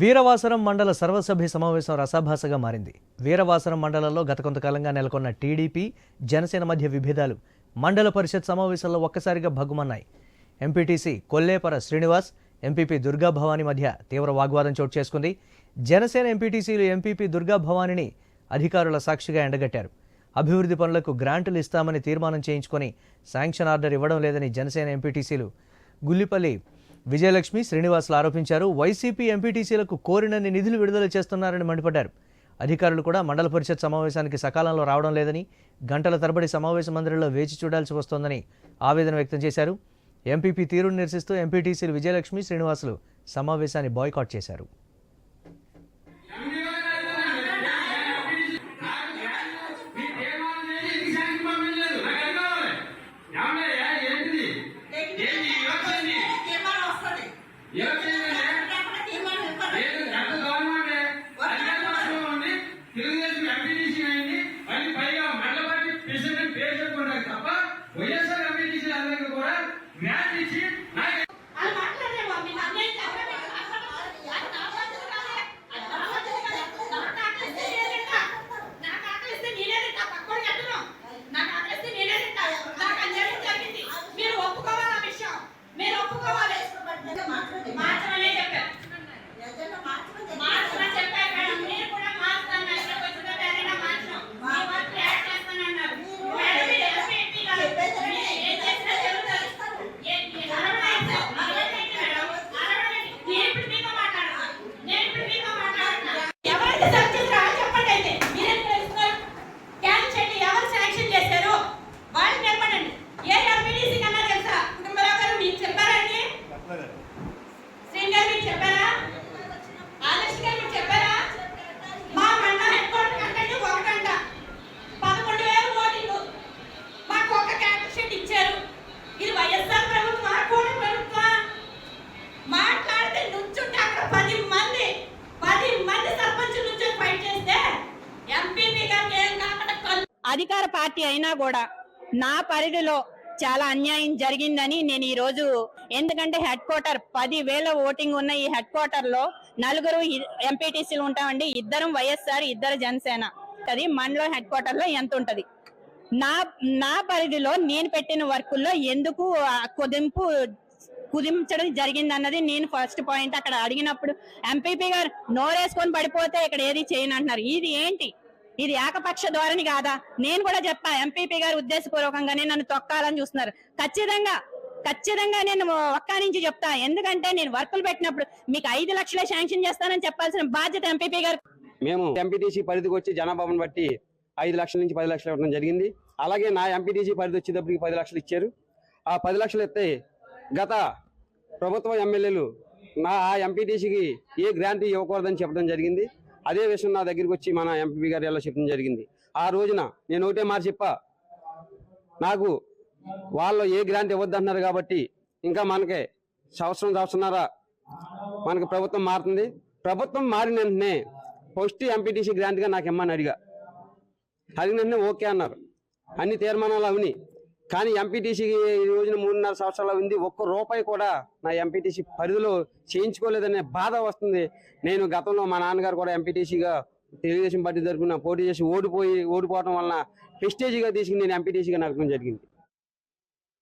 వీరవాసరం మండల సర్వసభ్య సమావేశం రసాభాసగా మారింది. వీరవాసరం మండలంలో గత కొంతకాలంగా నెలకొన్న టీడీపీ జనసేన మధ్య విభేదాలు మండల పరిషత్ సమావేశంలో ఒక్కసారిగా భగ్గుమన్నాయి. ఎంపీటీసీ కొల్లేపర శ్రీనివాస్ ఎంపీపీ దుర్గా భవానీ మధ్య తీవ్ర వాగ్వాదం చోటు చేసుకుంది. జనసేన ఎంపీటీసీలు ఎంపీపీ దుర్గా భవానీని అధికారుల సాక్షిగా ఎండగట్టారు. అభివృద్ధి పనులకు గ్రాంటులు ఇస్తామని తీర్మానం చేయించుకొని శాంక్షన్ ఆర్డర్ ఇవ్వడం లేదని జనసేన ఎంపీటీసీలు గుల్లిపల్లి విజయలక్ష్మి శ్రీనివాసులు ఆరోపించారు. వైసీపీ ఎంపీటీసీలకు కోరినన్ని నిధులు విడుదల చేస్తున్నారని మండిపడ్డారు. అధికారులు కూడా మండల పరిషత్ సమావేశానికి సకాలంలో రావడం లేదని గంటల తరబడి సమావేశ మందిరంలో వేచి చూడాల్సి వస్తోందని ఆవేదన వ్యక్తం చేశారు. ఎంపీపీ తీరును నిరసిస్తూ ఎంపీటీసీలు విజయలక్ష్మి శ్రీనివాసులు సమావేశాన్ని బాయ్కాట్ చేశారు తీర్మానం వస్తుంది తీర్మానం ఇవ్వాలి తెలుగుదేశం ఎంపీటీసీ అయింది మళ్ళీ పైగా మండల పార్టీ ప్రెసిడెంట్ పేరు చెప్పుకుంటారు తప్ప వైఎస్ఆర్ ఎంపీటీసీ అందరికీ కూడా మ్యాచ్ ఇచ్చి నాకు అది మాట్లాడలేము మీకు అన్యాయం చెప్పలేదు అది నా బాధ్యత కాదే అది నా బాధ్యత కాదే నాకు ఆకలిస్తే నేనే తింటా నాకు ఆకలిస్తే నేనే తింటా పక్కోడికి ఎట్టను నాకు ఆకలిస్తే నేనే తింటా నాకు అన్యాయం జరిగింది మీరు ఒప్పుకోవాలి ఆ విషయం మీరు ఒప్పుకోవాలి మార్చమనే చెప్పారు మార్చమని చెప్పారు మేడం మీరు కూడా మార్చుతాను ఎక్కడికి వచ్చిన పేరైనా మార్చను మీ వర్క్ యాడ్ చేస్తానన్నారు మేడం మీరు ఎంపీ గారు మీరు ఏం చేసినా జరుగుతుంది ఏ- ఏ- అరవడండి. అరవడండి మేడం. అరవడండి. నేను ఇప్పుడు మీతో మాట్లాడను. నేను ఇప్పుడు మీతో మాట్లాడుతున్నా. ఎవరైతే సెలెక్ట్ చేశారో వాళ్ళు చెప్పండి అయితే. మీరేం తెలుస్తున్నారు? క్యాన్సిల్ చేయండి. ఎవరు శాంక్షన్ చేశారు వాళ్ళు నిలబడండి ఏ ఎంపీడీసీ కన్నా తెలుసా కుటుంబరావు గారు మీకు చెప్పారండి శ్రీని గారు మీకు చెప్పారా ఆదర్శ్ గారు మీకు చెప్పారా మా మండల హెడ్ క్వార్టర్ కంటే ఒకటంట పదకొండు వేలు ఓటింగ్ మాకు ఒక క్యాన్సర్ షీట్ ఇచ్చారు ఇది వైఎస్ఆర్ ప్రభుత్వం కూడా ప్రభుత్వం మాట్లాడితే నుంచుంటే అక్కడ పది మంది పది మంది సర్పంచ్ నుంచి ఫైట్ చేస్తే ఎంపీపీ గారికి ఏం కాకుండా కళ్ళు అధికార పార్టీ అయినా కూడా నా పరిధిలో చాలా అన్యాయం జరిగిందని నేను ఈ రోజు ఎందుకంటే హెడ్ క్వార్టర్ పది వేల ఓటింగ్ ఉన్న ఈ హెడ్ క్వార్టర్లో నలుగురు ఎంపీటీసీలు ఉంటామండి. ఇద్దరం వైఎస్ఆర్ ఇద్దరు జనసేన. అది మనలో హెడ్ క్వార్టర్లో ఎంత ఉంటది? నా నా పరిధిలో నేను పెట్టిన వర్కుల్లో ఎందుకు కుదింపు కుదించడం జరిగింది అన్నది నేను ఫస్ట్ పాయింట్ అక్కడ అడిగినప్పుడు ఎంపీపీ గారు నోరేసుకొని పడిపోతే ఇక్కడ ఏది చేయను అంటున్నారు ఇది ఏంటి? ఇది ఏకపక్ష ధోరణి కాదా? నేను కూడా చెప్పా ఎంపీపీ గారు ఉద్దేశపూర్వకంగానే నన్ను తొక్కాలని చూస్తున్నారు. ఖచ్చితంగా ఖచ్చితంగా నేను ఒక్క నుంచి చెప్తా ఎందుకంటే నేను వర్కులు పెట్టినప్పుడు మీకు ఐదు లక్షలే శాంక్షన్ చేస్తానని చెప్పాల్సిన బాధ్యత ఎంపీపీ గారు. మేము ఎంపీటీసీ పరిధికి వచ్చి జనాభాను బట్టి ఐదు లక్షల నుంచి పది లక్షలు ఇవ్వడం జరిగింది. అలాగే నా ఎంపీటీసీ పరిధి వచ్చేటప్పటికి పది లక్షలు ఇచ్చారు. ఆ పది లక్షలు ఇస్తే గత ప్రభుత్వ ఎమ్మెల్యేలు నా ఆ ఎంపీటీసీకి ఏ గ్రాంట్ ఇవ్వకూడదని చెప్పడం జరిగింది. అదే విషయం నా దగ్గరికి వచ్చి మన ఎంపీ గారు ఎలా చెప్పడం జరిగింది. ఆ రోజున నేను ఒకటే మాట చెప్పా. నాకు వాళ్ళు ఏ గ్రాంట్ ఇవ్వద్దంటున్నారు కాబట్టి ఇంకా మనకి సంవత్సరం సంవత్సరంన్నర మనకి ప్రభుత్వం మారుతుంది. ప్రభుత్వం మారిన వెంటనే ఫస్ట్ ఎంపీటీసీ గ్రాంట్గా నాకు ఇమ్మని అడిగా. అడిగిన వెంటనే ఓకే అన్నారు. అన్ని తీర్మానాలు అవుని. కానీ ఎంపీటీసీకి ఈ రోజున మూడున్నర సంవత్సరాలు ఉంది. ఒక్క రూపాయి కూడా నా ఎంపీటీసీ పరిధిలో చేయించుకోలేదనే బాధ వస్తుంది. నేను గతంలో మా నాన్నగారు కూడా ఎంపీటీసీగా తెలుగుదేశం పార్టీ తరఫున పోటీ చేసి ఓడిపోయి ఓడిపోవడం వలన ప్రెస్టేజీగా తీసుకుని నేను ఎంపీటీసీగా నడపడం జరిగింది.